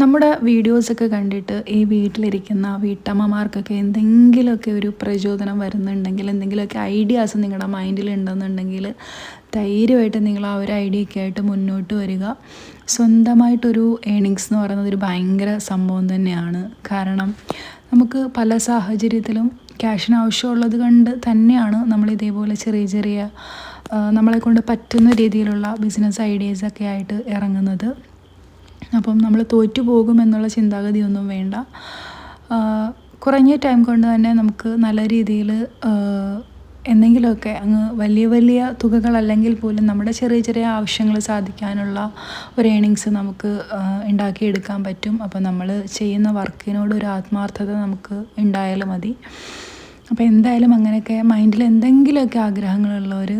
നമ്മുടെ വീഡിയോസൊക്കെ കണ്ടിട്ട് ഈ വീട്ടിലിരിക്കുന്ന വീട്ടമ്മമാർക്കൊക്കെ എന്തെങ്കിലുമൊക്കെ ഒരു പ്രചോദനം വരുന്നുണ്ടെങ്കിൽ എന്തെങ്കിലുമൊക്കെ ഐഡിയാസ് നിങ്ങളുടെ മൈൻഡിൽ ഉണ്ടെന്നുണ്ടെങ്കിൽ ധൈര്യമായിട്ട് നിങ്ങൾ ആ ഒരു ഐഡിയൊക്കെ ആയിട്ട് മുന്നോട്ട് വരിക. സ്വന്തമായിട്ടൊരു ഏണിങ്സ് എന്ന് പറയുന്നത് ഒരു ഭയങ്കര സംഭവം തന്നെയാണ്. കാരണം നമുക്ക് പല സാഹചര്യത്തിലും ക്യാഷിന് ആവശ്യമുള്ളത് കണ്ട് തന്നെയാണ് നമ്മൾ ഇതേപോലെ ചെറിയ ചെറിയ നമ്മളെ കൊണ്ട് പറ്റുന്ന രീതിയിലുള്ള ബിസിനസ് ഐഡിയാസൊക്കെ ആയിട്ട് ഇറങ്ങുന്നത്. അപ്പം നമ്മൾ തോറ്റു പോകുമെന്നുള്ള ചിന്താഗതിയൊന്നും വേണ്ട. കുറഞ്ഞ ടൈം കൊണ്ട് തന്നെ നമുക്ക് നല്ല രീതിയിൽ എന്തെങ്കിലുമൊക്കെ അങ്ങ് വലിയ വലിയ തുകകൾ അല്ലെങ്കിൽ പോലും നമ്മുടെ ചെറിയ ചെറിയ ആവശ്യങ്ങൾ സാധിക്കാനുള്ള ഒരു ഏണിങ്സ് നമുക്ക് ഉണ്ടാക്കിയെടുക്കാൻ പറ്റും. അപ്പോൾ നമ്മൾ ചെയ്യുന്ന വർക്കിനോട് ഒരു ആത്മാർത്ഥത നമുക്ക് ഉണ്ടായാലും മതി. അപ്പോൾ എന്തായാലും അങ്ങനെയൊക്കെ മൈൻഡിൽ എന്തെങ്കിലുമൊക്കെ ആഗ്രഹങ്ങളുള്ളവർ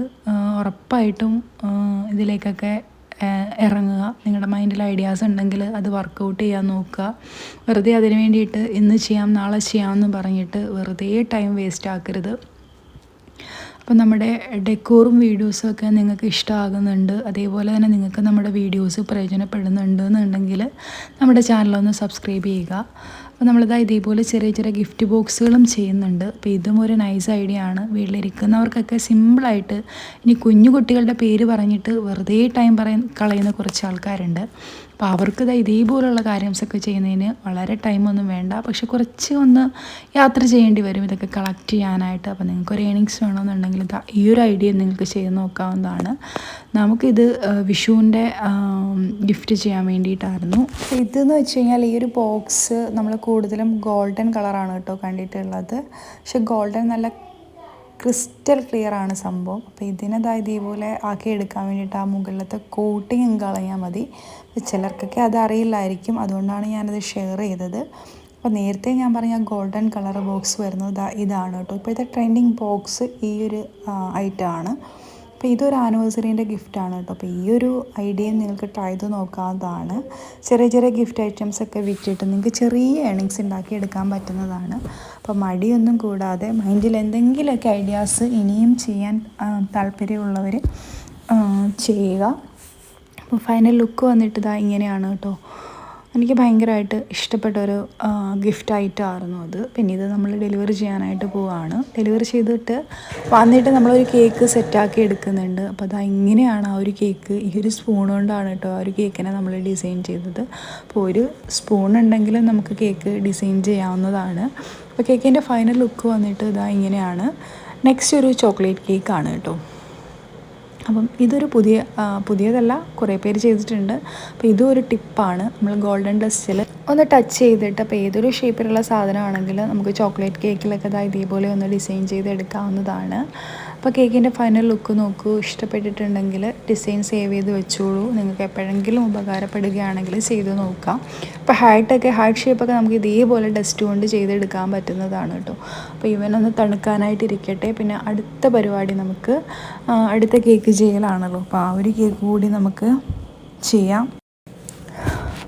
ഉറപ്പായിട്ടും ഇതിലേക്കൊക്കെ ഇറങ്ങുക. നിങ്ങളുടെ മൈൻഡിൽ ഐഡിയാസ് ഉണ്ടെങ്കിൽ അത് വർക്കൗട്ട് ചെയ്യാൻ നോക്കുക. വെറുതെ അതിന് വേണ്ടിയിട്ട് ഇന്ന് ചെയ്യാം നാളെ ചെയ്യാം എന്ന് പറഞ്ഞിട്ട് വെറുതെ ടൈം വേസ്റ്റ് ആക്കരുത്. അപ്പം നമ്മുടെ ഡെക്കോറും വീഡിയോസും ഒക്കെ നിങ്ങൾക്ക് ഇഷ്ടമാകുന്നുണ്ട് അതേപോലെ തന്നെ നിങ്ങൾക്ക് നമ്മുടെ വീഡിയോസ് പ്രയോജനപ്പെടുന്നുണ്ട് എന്നുണ്ടെങ്കിൽ നമ്മുടെ ചാനലൊന്ന് സബ്സ്ക്രൈബ് ചെയ്യുക. അപ്പോൾ നമ്മളിതാ ഇതേപോലെ ചെറിയ ചെറിയ ഗിഫ്റ്റ് ബോക്സുകളും ചെയ്യുന്നുണ്ട്. അപ്പോൾ ഇതും ഒരു നൈസ് ഐഡിയ ആണ്. വീട്ടിലിരിക്കുന്നവർക്കൊക്കെ സിമ്പിളായിട്ട് ഇനി കുഞ്ഞു കുട്ടികളുടെ പേര് പറഞ്ഞിട്ട് വെറുതെ ടൈം പറയ കളയുന്ന കുറച്ച് ആൾക്കാരുണ്ട്. അപ്പോൾ അവർക്ക് ഇതാ ഇതേപോലുള്ള കാര്യംസൊക്കെ ചെയ്യുന്നതിന് വളരെ ടൈമൊന്നും വേണ്ട. പക്ഷെ കുറച്ച് ഒന്ന് യാത്ര ചെയ്യേണ്ടി വരും. ഇതൊക്കെ കളക്ട് ചെയ്യാനായിട്ട്. അപ്പോൾ നിങ്ങൾക്ക് ഒരു ഏണിങ്സ് വേണമെന്നുണ്ടെങ്കിൽ ഇതാ ഈ ഒരു ഐഡിയ നിങ്ങൾക്ക് ചെയ്ത് നോക്കാവുന്നതാണ്. നമുക്കിത് വിഷുവിന്റെ ഗിഫ്റ്റ് ചെയ്യാൻ വേണ്ടിയിട്ടായിരുന്നു. ഇതെന്ന് വെച്ച് കഴിഞ്ഞാൽ ഈ ഒരു ബോക്സ് നമ്മൾ കൂടുതലും ഗോൾഡൻ കളറാണ് കേട്ടോ കണ്ടിട്ടുള്ളത്. പക്ഷെ ഗോൾഡൻ നല്ല ക്രിസ്റ്റൽ ക്ലിയർ ആണ് സംഭവം. അപ്പോൾ ഇതിനതായത് ഇതുപോലെ ആക്കി എടുക്കാൻ വേണ്ടിയിട്ട് ആ മുകളിലത്തെ കോട്ടിങ് കളയാൽ മതി. ചിലർക്കൊക്കെ അത് അറിയില്ലായിരിക്കും. അതുകൊണ്ടാണ് ഞാനത് ഷെയർ ചെയ്തത്. അപ്പോൾ നേരത്തെ ഞാൻ പറഞ്ഞ ഗോൾഡൻ കളർ ബോക്സ് വരുന്നത് ഇതാണ് കേട്ടോ. ഇപ്പോഴത്തെ ട്രെൻഡിങ് ബോക്സ് ഈ ഒരു ഐറ്റമാണ് അപ്പോൾ ഇതൊരു ആനിവേഴ്സറീന്റെ ഗിഫ്റ്റാണ് കേട്ടോ. അപ്പോൾ ഈ ഒരു ഐഡിയ നിങ്ങൾക്ക് ട്രൈ ചെയ്ത് നോക്കാവുന്നതാണ്. ചെറിയ ചെറിയ ഗിഫ്റ്റ് ഐറ്റംസ് ഒക്കെ വിറ്റിട്ട് നിങ്ങൾക്ക് ചെറിയ ഏണിങ്സ് ഉണ്ടാക്കി എടുക്കാൻ പറ്റുന്നതാണ്. അപ്പോൾ മടിയൊന്നും കൂടാതെ മൈൻഡിൽ എന്തെങ്കിലുമൊക്കെ ഐഡിയാസ് ഇനിയും ചെയ്യാൻ താല്പര്യമുള്ളവർ ചെയ്യുക. അപ്പോൾ ഫൈനൽ ലുക്ക് വന്നിട്ട് ഇതാ ഇങ്ങനെയാണ് കേട്ടോ. എനിക്ക് ഭയങ്കരമായിട്ട് ഇഷ്ടപ്പെട്ട ഒരു ഗിഫ്റ്റ് ആയിട്ടായിരുന്നു അത്. പിന്നെ ഇത് നമ്മൾ ഡെലിവറി ചെയ്യാനായിട്ട് പോവാണ്. ഡെലിവറി ചെയ്തിട്ട് വന്നിട്ട് നമ്മളൊരു കേക്ക് സെറ്റാക്കി എടുക്കുന്നുണ്ട്. അപ്പോൾ അത് ഇങ്ങനെയാണ് ആ ഒരു കേക്ക് ഈ ഒരു സ്പൂൺ കൊണ്ടാണ് കേട്ടോ ആ ഒരു കേക്കിനെ നമ്മൾ ഡിസൈൻ ചെയ്തത്. അപ്പോൾ ഒരു സ്പൂൺ ഉണ്ടെങ്കിലും നമുക്ക് കേക്ക് ഡിസൈൻ ചെയ്യാവുന്നതാണ്. അപ്പോൾ കേക്കിന്റെ ഫൈനൽ ലുക്ക് വന്നിട്ട് ഇതാ ഇങ്ങനെയാണ്. നെക്സ്റ്റ് ഒരു ചോക്ലേറ്റ് കേക്കാണ് കേട്ടോ അപ്പം ഇതൊരു പുതിയ പുതിയതല്ല കുറേ പേര് ചെയ്തിട്ടുണ്ട്. അപ്പോൾ ഇതും ഒരു ടിപ്പാണ്. നമ്മൾ ഗോൾഡൻ ഡസ്റ്റിൽ ഒന്ന് ടച്ച് ചെയ്തിട്ട് അപ്പോൾ ഏതൊരു ഷേപ്പിലുള്ള സാധനമാണെങ്കിൽ നമുക്ക് ചോക്ലേറ്റ് കേക്കിലൊക്കെ ഇതാ ഇതേപോലെ ഒന്ന് ഡിസൈൻ ചെയ്ത് എടുക്കാവുന്നതാണ് അപ്പോൾ കേക്കിന്റെ ഫൈനൽ ലുക്ക് നോക്കൂ. ഇഷ്ടപ്പെട്ടിട്ടുണ്ടെങ്കിൽ ഡിസൈൻ സേവ് ചെയ്ത് വെച്ചോളൂ. നിങ്ങൾക്ക് എപ്പോഴെങ്കിലും ഉപകാരപ്പെടുകയാണെങ്കിൽ ചെയ്ത് നോക്കാം. അപ്പോൾ ഹാർട്ടൊക്കെ ഹാർട്ട് ഷേപ്പൊക്കെ നമുക്ക് ഇതേപോലെ ഡസ്റ്റ് കൊണ്ട് ചെയ്തെടുക്കാൻ പറ്റുന്നതാണ് കേട്ടോ. അപ്പോൾ ഇവനൊന്ന് തണുക്കാനായിട്ടിരിക്കട്ടെ. പിന്നെ അടുത്ത പരിപാടി നമുക്ക് അടുത്ത കേക്ക് ചെയ്യലാണല്ലോ അപ്പോൾ ആ ഒരു കേക്ക് കൂടി നമുക്ക് ചെയ്യാം.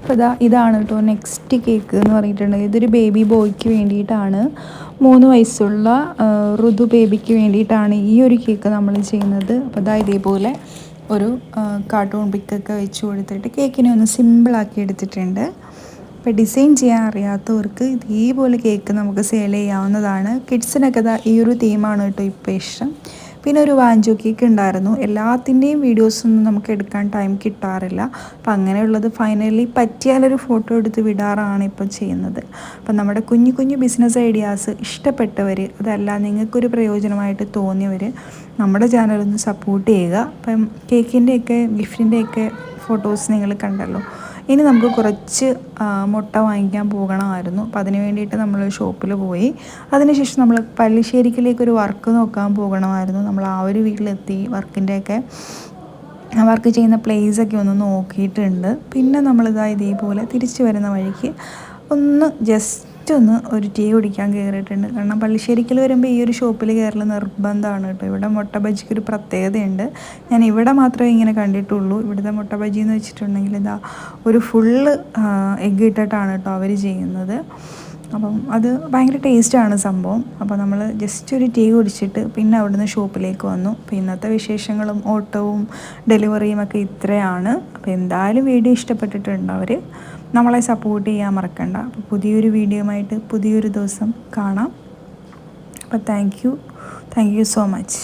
അപ്പോൾ ഇതാ ഇതാണ് കേട്ടോ നെക്സ്റ്റ് കേക്ക് എന്ന് പറഞ്ഞിട്ടുണ്ടെങ്കിൽ ഇതൊരു ബേബി ബോയ്ക്ക് വേണ്ടിയിട്ടാണ്. മൂന്ന് വയസ്സുള്ള ഋതു ബേബിക്ക് വേണ്ടിയിട്ടാണ് ഈ ഒരു കേക്ക് നമ്മൾ ചെയ്യുന്നത്. അപ്പോൾ ഇതാ ഇതേപോലെ ഒരു കാർട്ടൂൺ പിക്കൊക്കെ വെച്ച് കൊടുത്തിട്ട് കേക്കിനെ ഒന്ന് സിമ്പിളാക്കി എടുത്തിട്ടുണ്ട്. അപ്പോൾ ഡിസൈൻ ചെയ്യാൻ അറിയാത്തവർക്ക് ഇതേപോലെ കേക്ക് നമുക്ക് സെയിൽ ചെയ്യാവുന്നതാണ്. കിഡ്സിനൊക്കെ ഈ ഒരു തീമാണ് കേട്ടോ ഇപ്പോൾ ഇഷ്ടം. പിന്നെ ഒരു വാഞ്ചു കേക്ക് ഉണ്ടായിരുന്നു. എല്ലാത്തിന്റെയും വീഡിയോസൊന്നും നമുക്ക് എടുക്കാൻ ടൈം കിട്ടാറില്ല. അപ്പം അങ്ങനെയുള്ളത് ഫൈനലി പറ്റിയാലൊരു ഫോട്ടോ എടുത്ത് വിടാറാണ് ഇപ്പോൾ ചെയ്യുന്നത്. അപ്പം നമ്മുടെ കുഞ്ഞു കുഞ്ഞു ബിസിനസ് ഐഡിയാസ് ഇഷ്ടപ്പെട്ടവർ അതല്ല നിങ്ങൾക്കൊരു പ്രയോജനമായിട്ട് തോന്നിയവർ നമ്മുടെ ചാനലൊന്ന് സപ്പോർട്ട് ചെയ്യുക. അപ്പം കേക്കിന്റെയൊക്കെ ഗിഫ്റ്റിന്റെയൊക്കെ ഫോട്ടോസ് നിങ്ങൾ കണ്ടല്ലോ. ഇനി നമുക്ക് കുറച്ച് മുട്ട വാങ്ങിക്കാൻ പോകണമായിരുന്നു. അപ്പോൾ അതിന് വേണ്ടിയിട്ട് നമ്മൾ ഷോപ്പിൽ പോയി. അതിനുശേഷം നമ്മൾ പല്ലിശ്ശേരിക്കിലേക്ക് ഒരു വർക്ക് നോക്കാൻ പോകണമായിരുന്നു. നമ്മൾ ആ ഒരു വീട്ടിലെത്തി വർക്കിന്റെയൊക്കെ വർക്ക് ചെയ്യുന്ന പ്ലേസൊക്കെ ഒന്ന് നോക്കിയിട്ടുണ്ട്. പിന്നെ നമ്മളിതാ ഇതേപോലെ തിരിച്ചു വരുന്ന വഴിക്ക് ഒന്ന് ജസ്റ്റ് ഒന്ന് ഒരു ടീ കുടിക്കാൻ കയറിയിട്ടുണ്ട് കാരണം പള്ളിശ്ശേരിക്കൽ വരുമ്പോൾ ഈ ഒരു ഷോപ്പിൽ കയറൽ നിർബന്ധമാണ് കേട്ടോ. ഇവിടെ മുട്ട ബജിക്ക് ഒരു പ്രത്യേകതയുണ്ട്. ഞാൻ ഇവിടെ മാത്രമേ ഇങ്ങനെ കണ്ടിട്ടുള്ളൂ. ഇവിടുത്തെ മുട്ട ബജി എന്ന് വെച്ചിട്ടുണ്ടെങ്കിൽ ഇതാ ഒരു ഫുള്ള് എഗ്ഗ് ഇട്ടിട്ടാണ് കേട്ടോ അവർ ചെയ്യുന്നത്. അപ്പം അത് ഭയങ്കര ടേസ്റ്റാണ് സംഭവം. അപ്പോൾ നമ്മൾ ജസ്റ്റ് ഒരു ടീ കുടിച്ചിട്ട് പിന്നെ അവിടുന്ന് ഷോപ്പിലേക്ക് വന്നു. അപ്പോൾ ഇന്നത്തെ വിശേഷങ്ങളും ഓട്ടവും ഡെലിവറിയും ഒക്കെ ഇത്രയാണ്. അപ്പോൾ എന്തായാലും വീഡിയോ ഇഷ്ടപ്പെട്ടിട്ടുണ്ട് അവർ നമ്മളെ സപ്പോർട്ട് ചെയ്യാൻ മറക്കണ്ട. അപ്പോൾ പുതിയൊരു വീഡിയോയുമായിട്ട് പുതിയൊരു ദിവസം കാണാം. അപ്പോൾ thank you thank you so much